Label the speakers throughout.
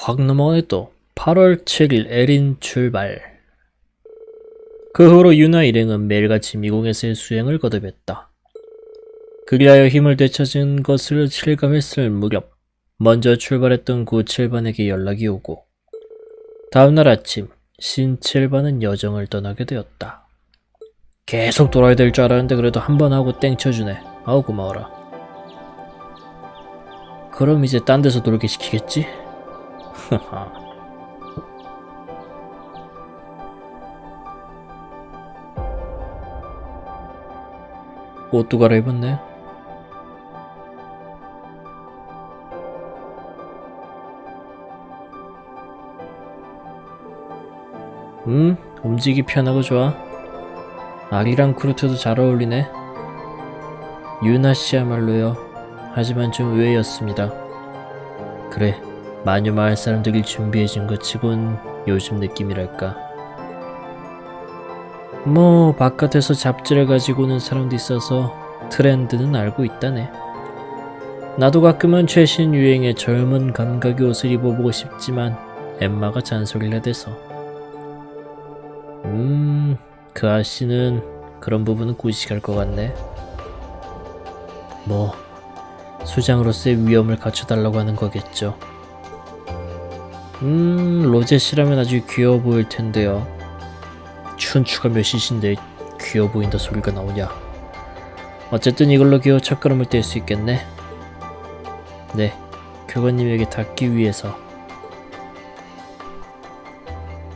Speaker 1: 확 넘어가네 또. 8월 7일 에린 출발. 그 후로 유나 일행은 매일같이 미궁에서의 수행을 거듭했다. 그리하여 힘을 되찾은 것을 실감했을 무렵 먼저 출발했던 구칠반에게 연락이 오고 다음날 아침 신칠반은 여정을 떠나게 되었다. 계속 돌아야 될 줄 알았는데 그래도 한 번 하고 땡 쳐주네. 아우 고마워라. 그럼 이제 딴 데서 놀게 시키겠지? 하하. 옷도 갈아입었네. 음, 움직이 편하고 좋아. 아리랑 크루트도 잘 어울리네. 유나 씨야말로요. 하지만 좀 의외였습니다. 그래, 마녀 마을 사람들이 준비해준 것 치곤 요즘 느낌이랄까. 뭐 바깥에서 잡지를 가지고 오는 사람도 있어서 트렌드는 알고 있다네. 나도 가끔은 최신 유행의 젊은 감각의 옷을 입어보고 싶지만 엠마가 잔소리를 해대서. 음, 그 아씨는 그런 부분은 구식할 것 같네. 뭐 수장으로서의 위험을 갖춰달라고 하는 거겠죠. 음, 로제씨라면 아주 귀여워 보일 텐데요. 춘추가 몇이신데 귀여워 보인다 소리가 나오냐. 어쨌든 이걸로 겨우 첫걸음을 뗄 수 있겠네. 네, 교관님에게 닿기 위해서.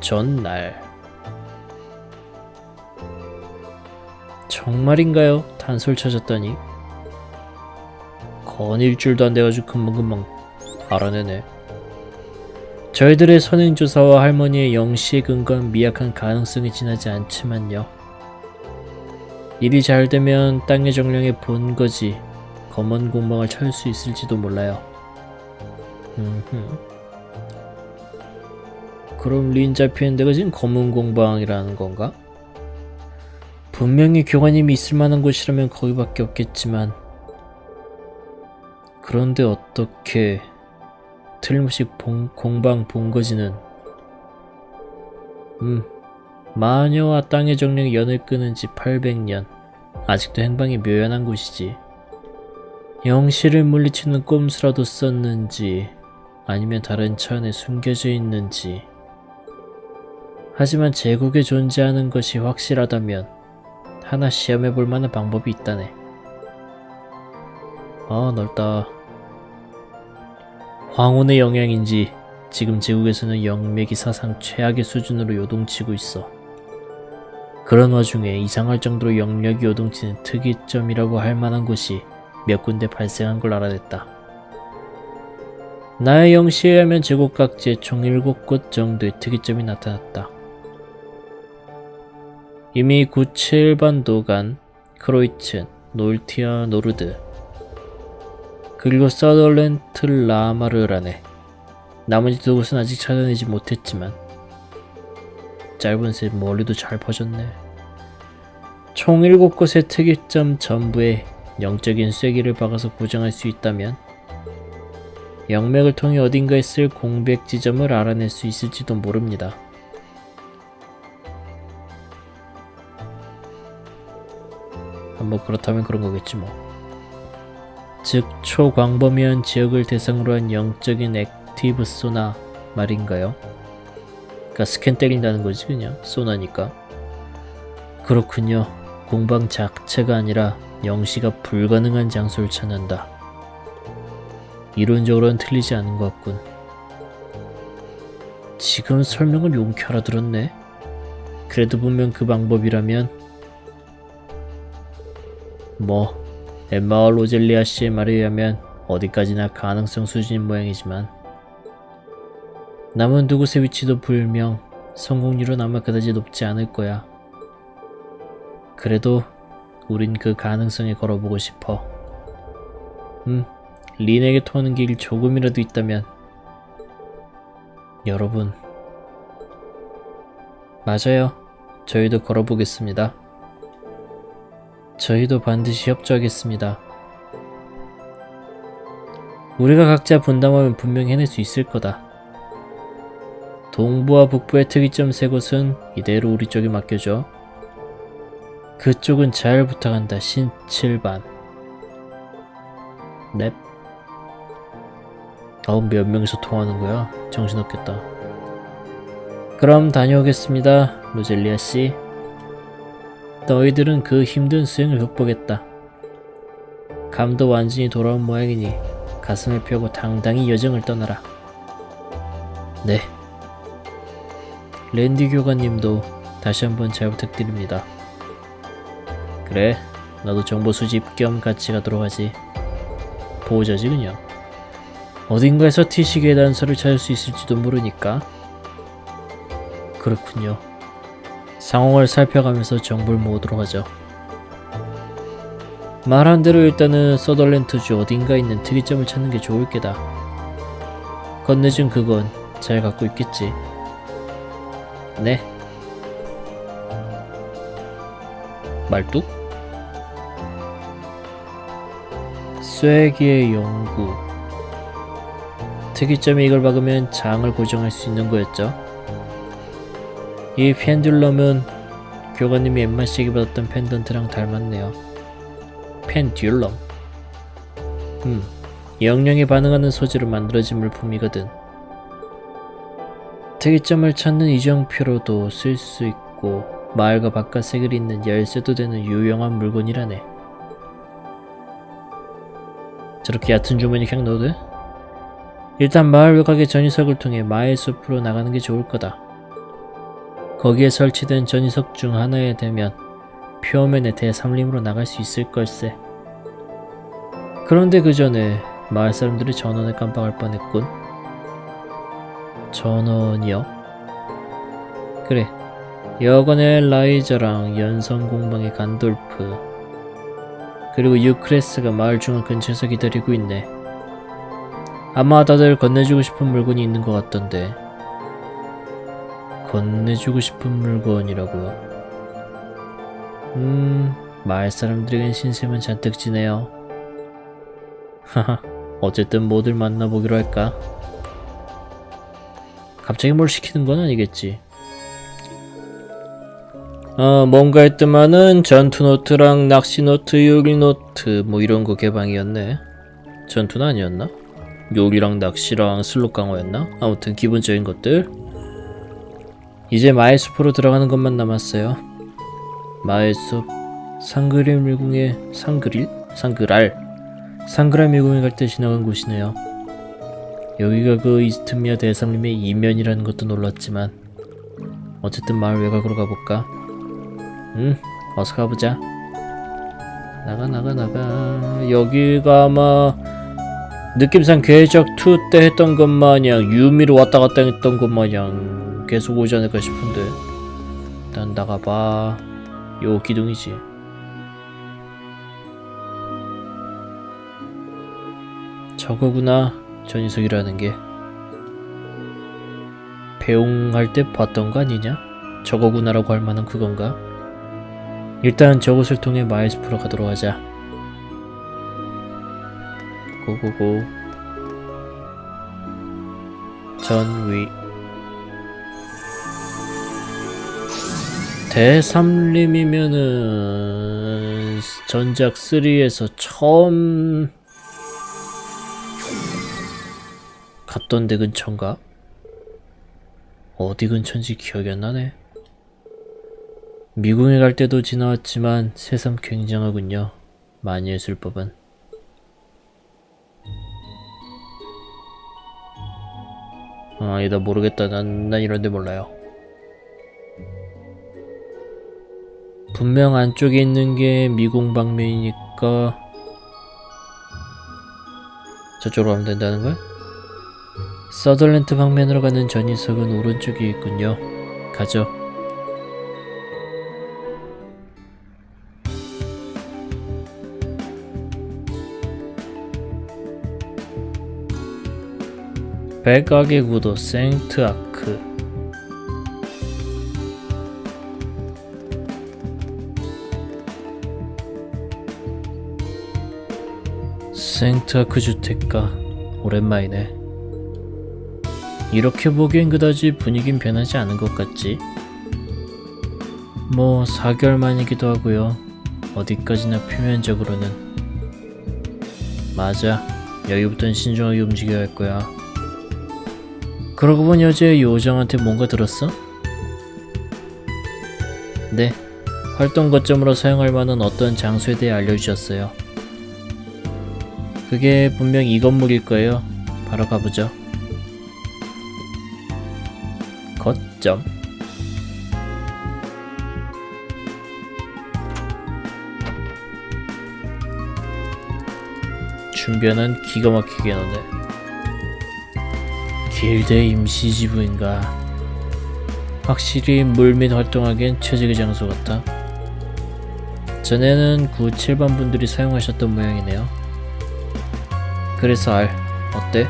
Speaker 1: 전날. 정말인가요? 단소를 찾았더니. 건 일주일도 안 돼가지고 금방금방 알아내네. 저희들의 선행조사와 할머니의 영시에 근거한 미약한 가능성이 지나지 않지만요. 일이 잘 되면 땅의 정령의 본거지 검은 공방을 찾을 수 있을지도 몰라요. 음흠. 그럼 린 잡히는 데가 지금 검은 공방이라는 건가? 분명히 교관님이 있을 만한 곳이라면 거기밖에 없겠지만 그런데 어떻게 틀림없이 봉, 공방 본거지는 음 마녀와 땅의 정령이 연을 끊은 지 800년. 아직도 행방이 묘연한 곳이지. 영시를 물리치는 꼼수라도 썼는지 아니면 다른 차원에 숨겨져 있는지. 하지만 제국에 존재하는 것이 확실하다면 하나 시험해 볼 만한 방법이 있다네. 아 넓다 황혼의 영향인지 지금 제국에서는 영맥이 사상 최악의 수준으로 요동치고 있어. 그런 와중에 이상할 정도로 영력이 요동치는 특이점이라고 할 만한 곳이 몇 군데 발생한 걸 알아냈다. 나의 영시에 의하면 제국 각지에 총 7곳 정도의 특이점이 나타났다. 이미 구체일반 도 간, 크로이츠, 놀티아 노르드, 그리고 서덜렌트 라마르라네. 나머지 두 곳은 아직 찾아내지 못했지만 짧은 새 멀리도 잘 퍼졌네. 총 7곳의 특이점 전부에 영적인 쐐기를 박아서 구정할 수 있다면 영맥을 통해 어딘가에 쓸 공백 지점을 알아낼 수 있을지도 모릅니다. 뭐 그렇다면 그런 거겠지 뭐. 즉 초광범위한 지역을 대상으로 한 영적인 액티브 소나 말인가요? 그러니까 스캔 때린다는 거지 그냥. 소나니까. 그렇군요. 공방 자체가 아니라 영시가 불가능한 장소를 찾는다. 이론적으로는 틀리지 않은 것 같군. 지금 설명을 용케 알아들었네. 그래도 분명 그 방법이라면 뭐 엠마와 로젤리아 씨의 말에 의하면 어디까지나 가능성 수준인 모양이지만 남은 두 곳의 위치도 불명, 성공률은 아마 그다지 높지 않을 거야. 그래도 우린 그 가능성에 걸어보고 싶어. 음, 린에게 통하는 길 조금이라도 있다면 여러분 맞아요. 저희도 걸어보겠습니다. 저희도 반드시 협조하겠습니다. 우리가 각자 분담하면 분명히 해낼 수 있을 거다. 동부와 북부의 특이점 세 곳은 이대로 우리 쪽에 맡겨줘. 그쪽은 잘 부탁한다. 신칠반. 넵. 아우 몇 명이서 통하는 거야? 정신없겠다. 그럼 다녀오겠습니다, 로젤리아 씨. 너희들은 그 힘든 수행을 극복했다. 감도 완전히 돌아온 모양이니 가슴을 펴고 당당히 여정을 떠나라. 네. 랜디 교관님도 다시 한번 잘 부탁드립니다. 그래, 나도 정보 수집 겸 같이 가도록 하지. 보호자지 그냥. 어딘가에서 티시계의 단서를 찾을 수 있을지도 모르니까. 그렇군요. 상황을 살펴가면서 정보를 모으도록 하죠. 말한 대로 일단은 서덜렌트주 어딘가 있는 특이점을 찾는 게 좋을 게다. 건네준 그건 잘 갖고 있겠지. 네. 말뚝? 쇠기의 연구. 특이점이 이걸 박으면 장을 고정할 수 있는 거였죠. 이 펜듈럼은 교관님이 엠마시에게 받았던 펜던트랑 닮았네요. 펜듈럼. 음, 영영에 반응하는 소재로 만들어진 물품이거든. 특이점을 찾는 이정표로도 쓸 수 있고 마을과 바깥색을 잇는 열쇠도 되는 유용한 물건이라네. 저렇게 얕은 주머니 그냥 넣어도 돼? 일단 마을 외곽의 전유석을 통해 마을 숲으로 나가는 게 좋을 거다. 거기에 설치된 전유석 중 하나에 대면 표면의 대삼림으로 나갈 수 있을 걸세. 그런데 그 전에 마을 사람들이 전원을 깜빡할 뻔했군. 전원이요? 그래. 여건의 라이저랑 연성 공방의 간돌프 그리고 유크레스가 마을 중앙 근처에서 기다리고 있네. 아마 다들 건네주고 싶은 물건이 있는 것 같던데. 건네주고 싶은 물건이라고요. 음, 마을 사람들에겐 신세만 잔뜩 지네요. 하하, 어쨌든 모두 만나보기로 할까? 갑자기 뭘 시키는 건 아니겠지. 어, 뭔가 했더만은 전투 노트랑 낚시 노트, 요리 노트 뭐 이런 거 개방이었네. 전투는 아니었나? 요리랑 낚시랑 슬롯 강화였나? 아무튼 기본적인 것들. 이제 마을 숲으로 들어가는 것만 남았어요. 마을 숲 상그릴 밀궁의 상그릴? 상그랄 상그랄 밀궁에 갈 때 지나간 곳이네요. 여기가 그 이스트미아 대삼림의 이면이라는 것도 놀랐지만 어쨌든 마을 외곽으로 가볼까? 응, 어서 가보자. 나가 나가 나가. 여기가 아마 느낌상 궤적 2 때 했던 것 마냥 유미로 왔다 갔다 했던 것 마냥 계속 오지 않을까 싶은데 일단 나가봐. 요 기둥이지. 저거구나 전이석이라는 게. 배웅할 때 봤던 거 아니냐? 저거구나라고 할 만한 그건가? 일단 저것을 통해 마이스프로 가도록 하자. 고고고. 전위 대삼림이면은 전작 3에서 처음 갔던 데 근처인가? 어디 근처인지 기억이 안 나네. 미궁에 갈 때도 지나왔지만 새삼 굉장하군요. 마녀의 술법은. 아, 아니다 모르겠다. 난, 난 이런 데 몰라요. 분명 안쪽에 있는 게 미궁 방면이니까 저쪽으로 가면 된다는 거야? 서덜랜드 방면으로 가는 전이석은 오른쪽에 있군요. 가죠. 백악의 구도 생트 아 생트 아크 주택가 오랜만이네 이렇게 보기엔 그다지 분위긴 변하지 않은 것 같지? 뭐 4개월 만이기도 하고요. 어디까지나 표면적으로는. 맞아. 여기부터는 신중하게 움직여야 할 거야. 그러고 보니 어제 요정한테 뭔가 들었어? 네. 활동 거점으로 사용할 만한 어떤 장소에 대해 알려주셨어요. 그게 분명 이 건물일 거예요. 바로 가보죠. 거점. 준비는 기가 막히게 해놓네. 길드의 임시지부인가. 확실히 물밑 활동하기엔 최적의 장소 같아. 전에는 9, 7번 분들이 사용하셨던 모양이네요. 그래서 알, 어때?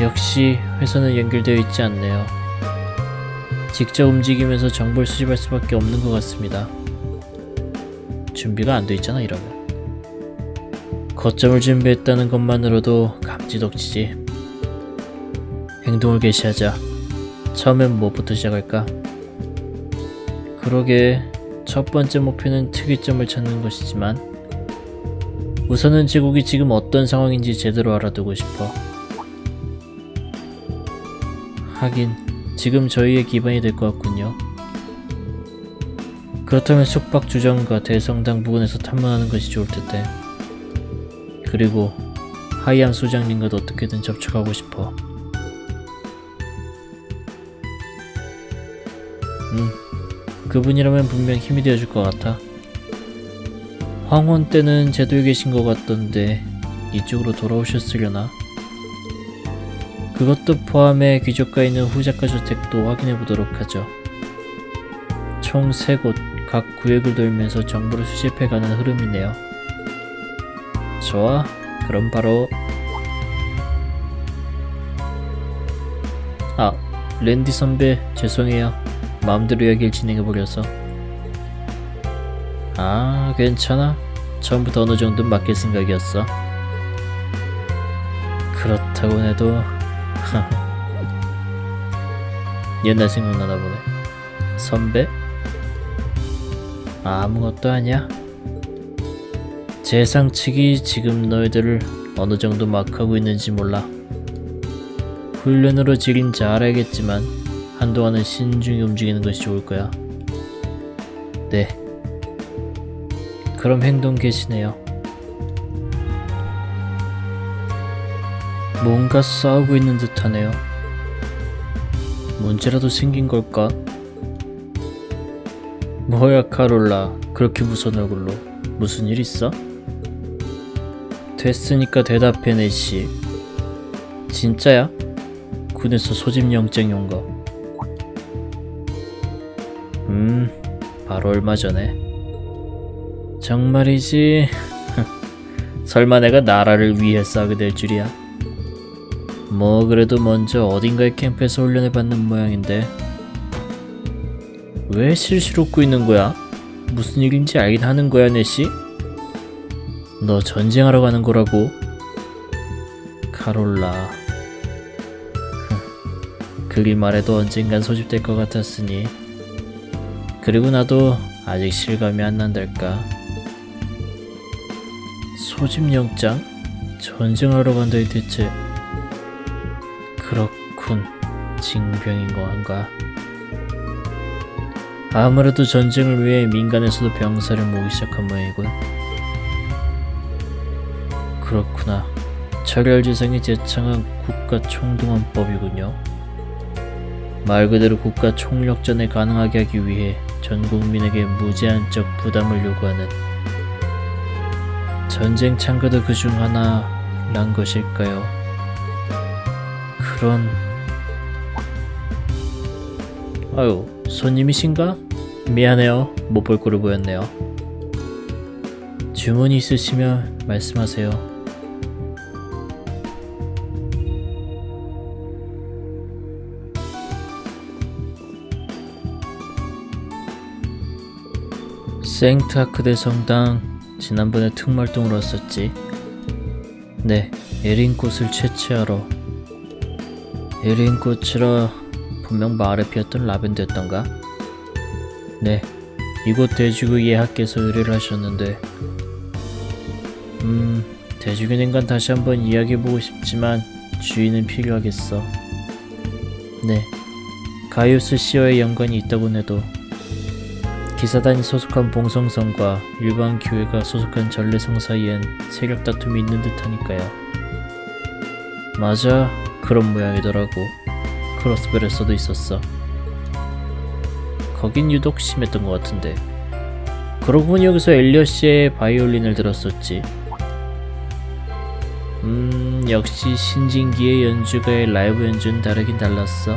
Speaker 1: 역시 회사는 연결되어 있지 않네요. 직접 움직이면서 정보를 수집할 수밖에 없는 것 같습니다. 준비가 안 돼 있잖아 이러면. 거점을 준비했다는 것만으로도 감지덕지지. 행동을 개시하자. 처음엔 뭐부터 시작할까? 그러게 첫 번째 목표는 특이점을 찾는 것이지만 우선은 제국이 지금 어떤 상황인지 제대로 알아두고 싶어. 하긴 지금 저희의 기반이 될 것 같군요. 그렇다면 숙박 주점과 대성당 부근에서 탐문하는 것이 좋을 텐데. 그리고 하이암 소장님과도 어떻게든 접촉하고 싶어. 음, 그분이라면 분명 힘이 되어줄 것 같아. 황혼 때는 제도에 계신 것 같던데 이쪽으로 돌아오셨으려나? 그것도 포함해 귀족가 있는 후작가 주택도 확인해 보도록 하죠. 총 3곳 각 구역을 돌면서 정보를 수집해가는 흐름이네요. 좋아, 그럼 바로 아, 랜디 선배 죄송해요. 마음대로 이야기를 진행해버려서 아, 괜찮아. 처음부터 어느 정도 맡길 생각이었어. 그렇다고 해도 옛날 생각나나 보네. 선배? 아무것도 아니야. 재상 측이 지금 너희들을 어느 정도 막하고 있는지 몰라. 훈련으로 지린 잘 알겠지만 한동안은 신중히 움직이는 것이 좋을 거야. 네. 그럼 행동 개시네요. 뭔가 싸우고 있는 듯하네요. 문제라도 생긴 걸까? 뭐야 카롤라 그렇게 무서운 얼굴로 무슨 일 있어? 됐으니까 대답해 내씨 진짜야? 군에서 소집 영장이 온 거. 음 바로 얼마 전에 정말이지? 설마 내가 나라를 위해 싸우게 될 줄이야? 뭐 그래도 먼저 어딘가의 캠프에서 훈련을 받는 모양인데. 왜 실실 웃고 있는 거야? 무슨 일인지 알긴 하는 거야 내씨? 너 전쟁하러 가는 거라고? 카롤라. 그리 말해도 언젠간 소집될 것 같았으니. 그리고 나도 아직 실감이 안 난달까 소집영장? 전쟁하러 간다니 대체. 그렇군. 징병인 거 한가? 아무래도 전쟁을 위해 민간에서도 병사를 모으기 시작한 모양이군. 그렇구나. 철혈지성이 제창한 국가총동원법이군요. 말 그대로 국가 총력전을 가능하게 하기 위해 전 국민에게 무제한적 부담을 요구하는 전쟁 참가도 그 중 하나란 것일까요? 그런 아유 손님이신가? 미안해요 못볼 꼴을 보였네요 주문이 있으시면 말씀하세요 생트아크대 성당 지난번에 특말동으로 왔었지 네, 에린 꽃을 채취하러. 에린 꽃이라 분명 마을에 피었던 라벤더였던가? 네, 이곳 대주교 예하께서 의뢰를 하셨는데, 음, 대주교님 건 다시 한번 이야기해보고 싶지만 주인은 필요하겠어. 네, 가이오스 씨와의 연관이 있다곤 해도 기사단이 소속한 봉성성과 일반 교회가 소속한 전래성 사이엔 세력 다툼이 있는 듯하니까요. 맞아, 그런 모양이더라고. 크로스벨에서도 있었어. 거긴 유독 심했던 것 같은데. 그러고 보니 여기서 엘리엇 씨의 바이올린을 들었었지. 음, 역시 신진기의 연주가의 라이브 연주는 다르긴 달랐어.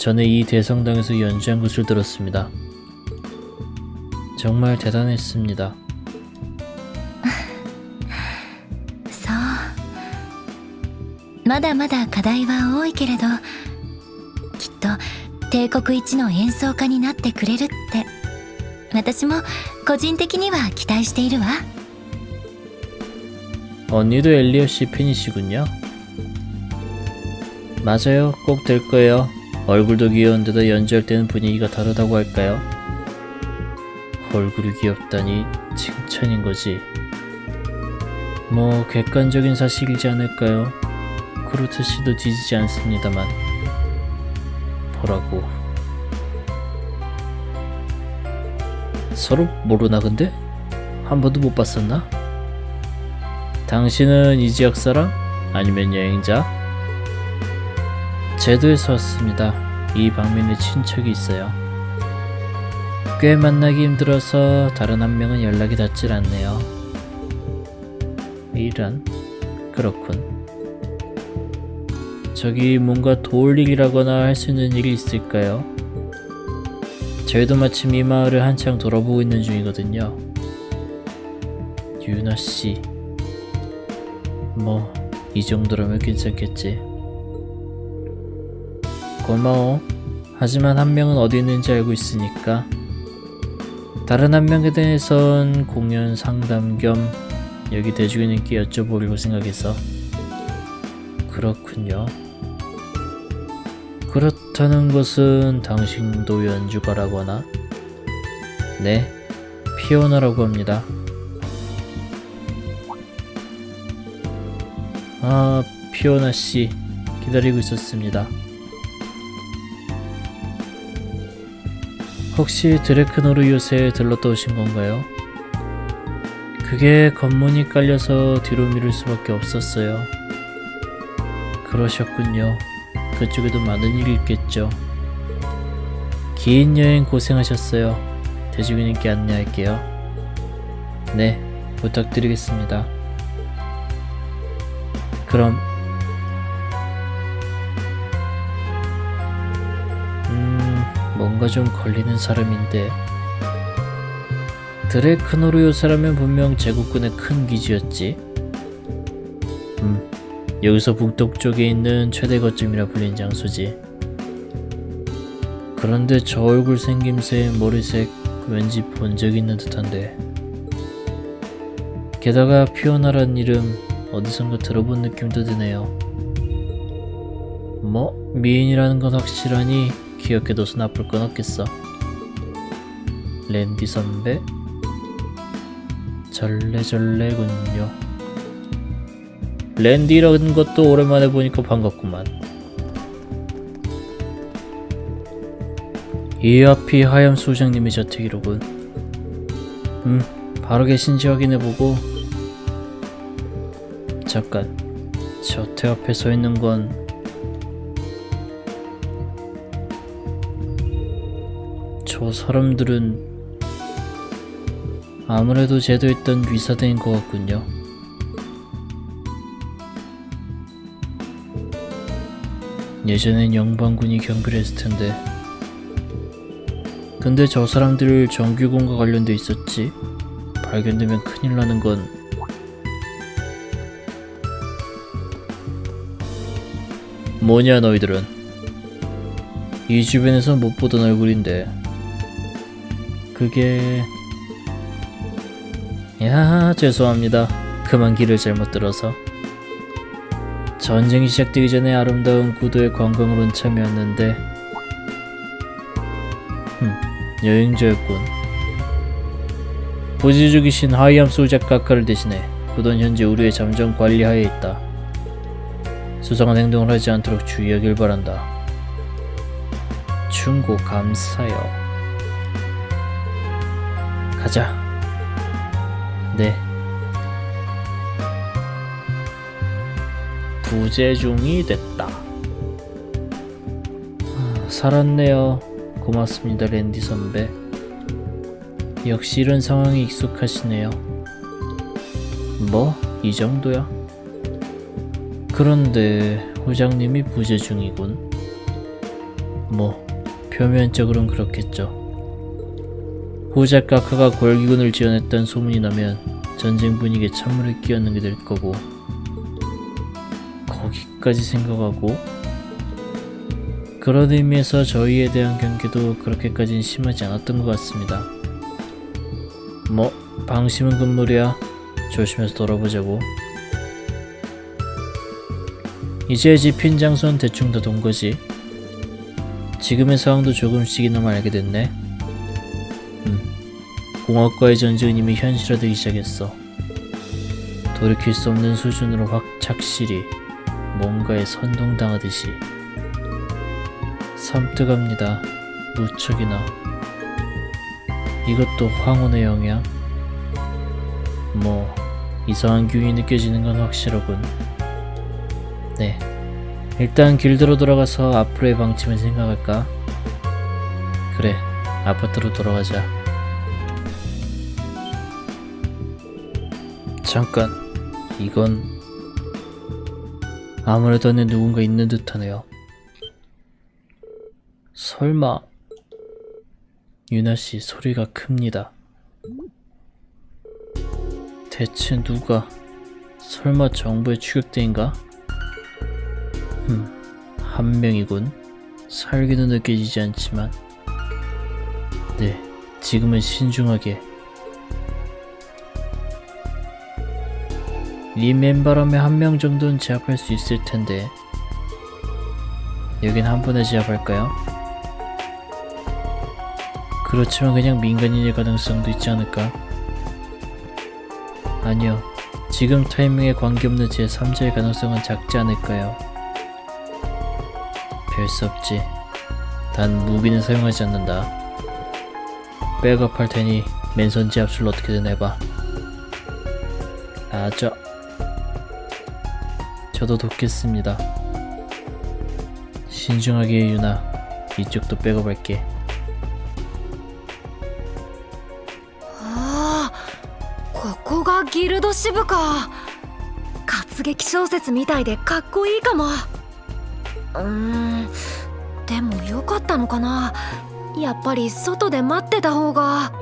Speaker 1: 전에 이 대성당에서 연주한 것을 들었습니다. 정말 대단했습니다.
Speaker 2: そうまだまだ課題は多いけれどきっと帝国一の演奏家になってくれるって私も個人的には期待しているわ
Speaker 1: 언니도 엘리엇 씨 팬이시군요. 맞아요. 꼭 될 거예요. 얼굴도 귀여운데도 연주할 때는 분위기가 다르다고 할까요? 얼굴이 귀엽다니 칭찬인 거지. 뭐 객관적인 사실이지 않을까요? 크루트 씨도 뒤지지 않습니다만. 보라고. 서로 모르나 근데? 한 번도 못 봤었나? 당신은 이 지역 사람? 아니면 여행자? 제도에서 왔습니다. 이 방면에 친척이 있어요. 꽤 만나기 힘들어서 다른 한 명은 연락이 닿질 않네요. 이런 그렇군. 저기 뭔가 도울 일이라거나 할 수 있는 일이 있을까요? 저희도 마침 이 마을을 한창 돌아보고 있는 중이거든요. 유나 씨. 뭐, 이 정도라면 괜찮겠지. 고마워. 하지만 한 명은 어디 있는지 알고 있으니까. 다른 한 명에 대해선 공연 상담 겸 여기 대주교님께 여쭤보려고 생각해서. 그렇군요. 그렇다는 것은 당신도 연주가라거나? 네, 피오나라고 합니다. 아, 피오나 씨 기다리고 있었습니다. 혹시 드레크노르 요새에 들렀다 오신 건가요? 그게 검문이 깔려서 뒤로 미룰 수밖에 없었어요. 그러셨군요. 그쪽에도 많은 일이 있겠죠. 긴 여행 고생하셨어요. 대주교님께 안내할게요. 네, 부탁드리겠습니다. 그럼 뭔가 좀 걸리는 사람인데. 드레크노르 요사라면 분명 제국군의 큰 기지였지. 음 여기서 북동쪽에 있는 최대 거점이라 불린 장소지. 그런데 저 얼굴 생김새 머리색 왠지 본 적 있는 듯한데. 게다가 피오나란 이름 어디선가 들어본 느낌도 드네요. 뭐 미인이라는 건 확실하니 기억해둬서 나쁠 건 없겠어. 랜디 선배 절레절레군요. 랜디라는 것도 오랜만에 보니까 반갑구만. 이 앞이 하염 소장님의 저택이로군. 음, 바로 계신지 확인해보고 잠깐 저태 앞에 서 있는 건 저 사람들은 아무래도 제도 있던 위사대인 것 같군요. 예전엔 영방군이 경비를 했을 텐데 근데 저 사람들 정규군과 관련돼 있었지? 발견되면 큰일 나는 건 뭐냐 너희들은 이 주변에서 못 보던 얼굴인데 그게. 야 죄송합니다. 그만 길을 잘못 들어서. 전쟁이 시작되기 전에 아름다운 구도의 관광으론 참여했는데. 흠 여행자였군. 부지 죽이신 하이암 소작 각하를 대신해 구도는 현재 우리의 잠정 관리하에 있다. 수상한 행동을 하지 않도록 주의하길 바란다. 충고 감사요 가자. 네. 부재중이 됐다. 아, 살았네요. 고맙습니다 랜디 선배. 역시 이런 상황에 익숙하시네요. 뭐 이 정도야? 그런데 후장님이 부재 중이군. 뭐 표면적으로는 그렇겠죠 후작 각하가 골기군을 지원했다는 소문이 나면 전쟁 분위기에 찬물을 끼얹는 게 될 거고 거기까지 생각하고 그런 의미에서 저희에 대한 경계도 그렇게까지는 심하지 않았던 것 같습니다. 뭐 방심은 금물이야. 조심해서 돌아보자고. 이제 집힌 장소는 대충 다 돈 거지. 지금의 상황도 조금씩이나마 알게 됐네. 음, 공학과의 전쟁은 이미 현실화되기 시작했어. 돌이킬 수 없는 수준으로 확 착실히 뭔가에 선동당하듯이 섬뜩합니다. 무척이나 이것도 황혼의 영향? 뭐 이상한 기운이 느껴지는 건 확실하군. 네, 일단 길드로 돌아가서 앞으로의 방침을 생각할까? 그래, 아파트로 돌아가자. 잠깐, 이건 아무래도 안에 누군가 있는 듯하네요. 설마 유나 씨 소리가 큽니다. 대체 누가 설마 정부의 추격대인가? 음, 한 명이군. 살기도 느껴지지 않지만 네, 지금은 신중하게 이 맨바람에 한 명 정도는 제압할 수 있을 텐데 여긴 한 번에 제압할까요? 그렇지만 그냥 민간인일 가능성도 있지 않을까? 아니요. 지금 타이밍에 관계없는 제3자의 가능성은 작지 않을까요? 별 수 없지. 단 무기는 사용하지 않는다. 백업할 테니 맨손 제압술 어떻게든 해봐. 아, 저... 저도 돕겠습니다. 신중하게 해, 유나. 이쪽도 백업할게.
Speaker 3: ああここがギルド支部か活劇小説みたいでかっこいいかもうーんでもよかったのかなやっぱり外で待ってた方が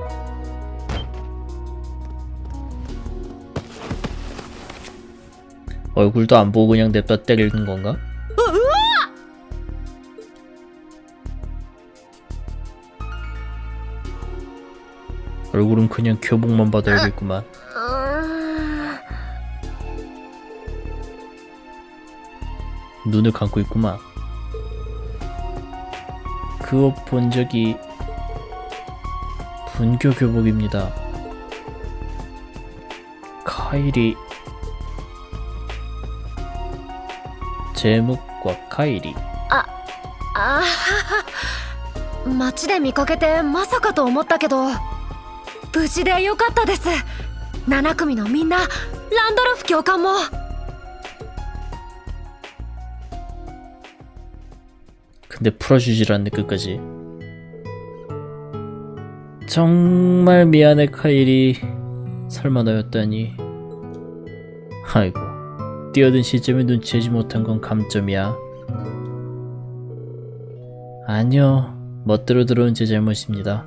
Speaker 1: 얼굴도 안 보고 그냥 냅다 때리는 건가? 얼굴은 그냥 교복만 알겠구만.
Speaker 3: うーん
Speaker 1: 눈을 감고 있구만. 그 옷 본 적이 분교 교복입니다. 카이 제목과 카이리
Speaker 3: あはは街で見かけてまさかと思ったけど無事でよかったです7組のみんなランドルフ教官も
Speaker 1: 근데 풀어주질 않네 끝까지 정말 미안해 카일이 설마 너였다니 아이고 뛰어든 시점에 눈치채지 못한 건 감점이야 아니요. 멋대로 들어온 제 잘못입니다.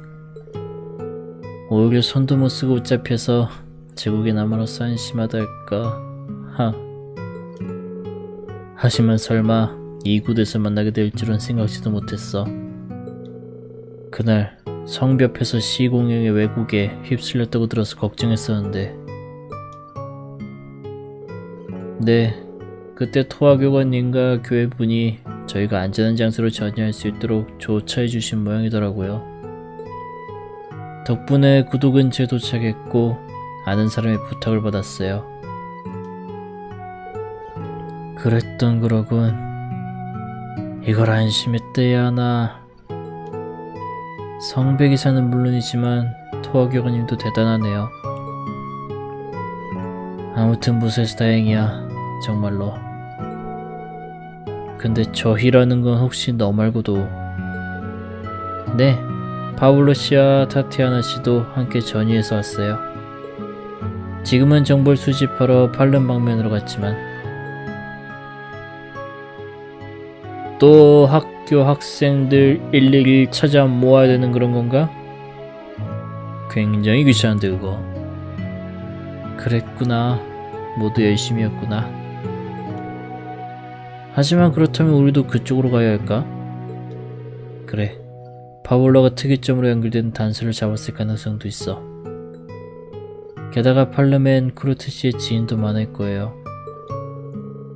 Speaker 1: 오히려 손도 못 쓰고 웃잡혀서 제국의 남아로서 안심하달까. 하. 하지만 설마 이 곳에서 만나게 될 줄은 생각지도 못했어. 그날 성벽에서 시공영의 왜곡에 휩쓸렸다고 들어서 걱정했었는데 네, 그때 토화교관님과 교회분이 저희가 안전한 장소로 전이할 수 있도록 조처해 주신 모양이더라고요. 덕분에 구도 근처에 도착했고 아는 사람의 부탁을 받았어요. 그랬던 거로군. 이걸 안심했대야 하나. 성백이사는 물론이지만 토화교관님도 대단하네요. 아무튼 무사해서 다행이야. 정말로. 근데 저희라는 건 혹시 너 말고도 네, 파블로 씨와 타티아나 씨도 함께 전이해서 왔어요. 지금은 정보를 수집하러 팔른 방면으로 갔지만 또 학교 학생들 일일이 찾아 모아야 되는 그런 건가? 굉장히 귀찮은데 그거. 그랬구나. 모두 열심히였구나. 하지만 그렇다면 우리도 그쪽으로 가야 할까? 그래. 파울러가 특이점으로 연결된 단서를 잡았을 가능성도 있어. 게다가 팔르멘 크루트 씨의 지인도 많을 거예요.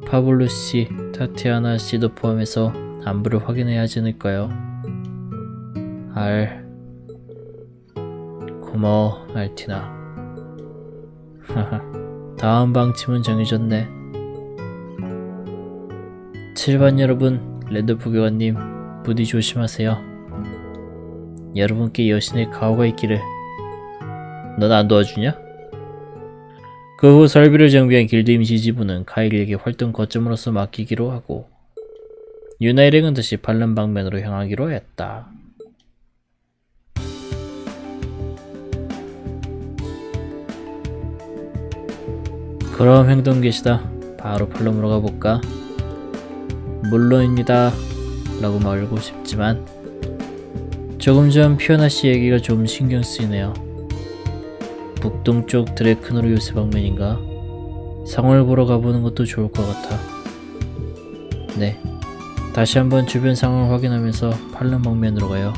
Speaker 1: 파블로 씨, 타티아나 씨도 포함해서 안부를 확인해야 하지 않을까요? 알. 고마워, 알티나. 하하. 다음 방침은 정해졌네. 7반 여러분, 랜드프 교관님, 부디 조심하세요. 여러분께 여신의 가호가 있기를. 넌 안 도와주냐? 그 후 설비를 정비한 길드 임시 지부는 카일에게 활동 거점으로서 맡기기로 하고 유나 일행은 다시 반란 방면으로 향하기로 했다. 그럼 행동 계시다. 바로 팔롬으로 가볼까? 물론입니다. 라고 말하고 싶지만 조금 전 피오나 씨 얘기가 좀 신경 쓰이네요. 북동쪽 드레크노르 요새 방면인가? 상황을 보러 가보는 것도 좋을 것 같아. 네. 다시 한번 주변 상황을 확인하면서 팔른 방면으로 가요.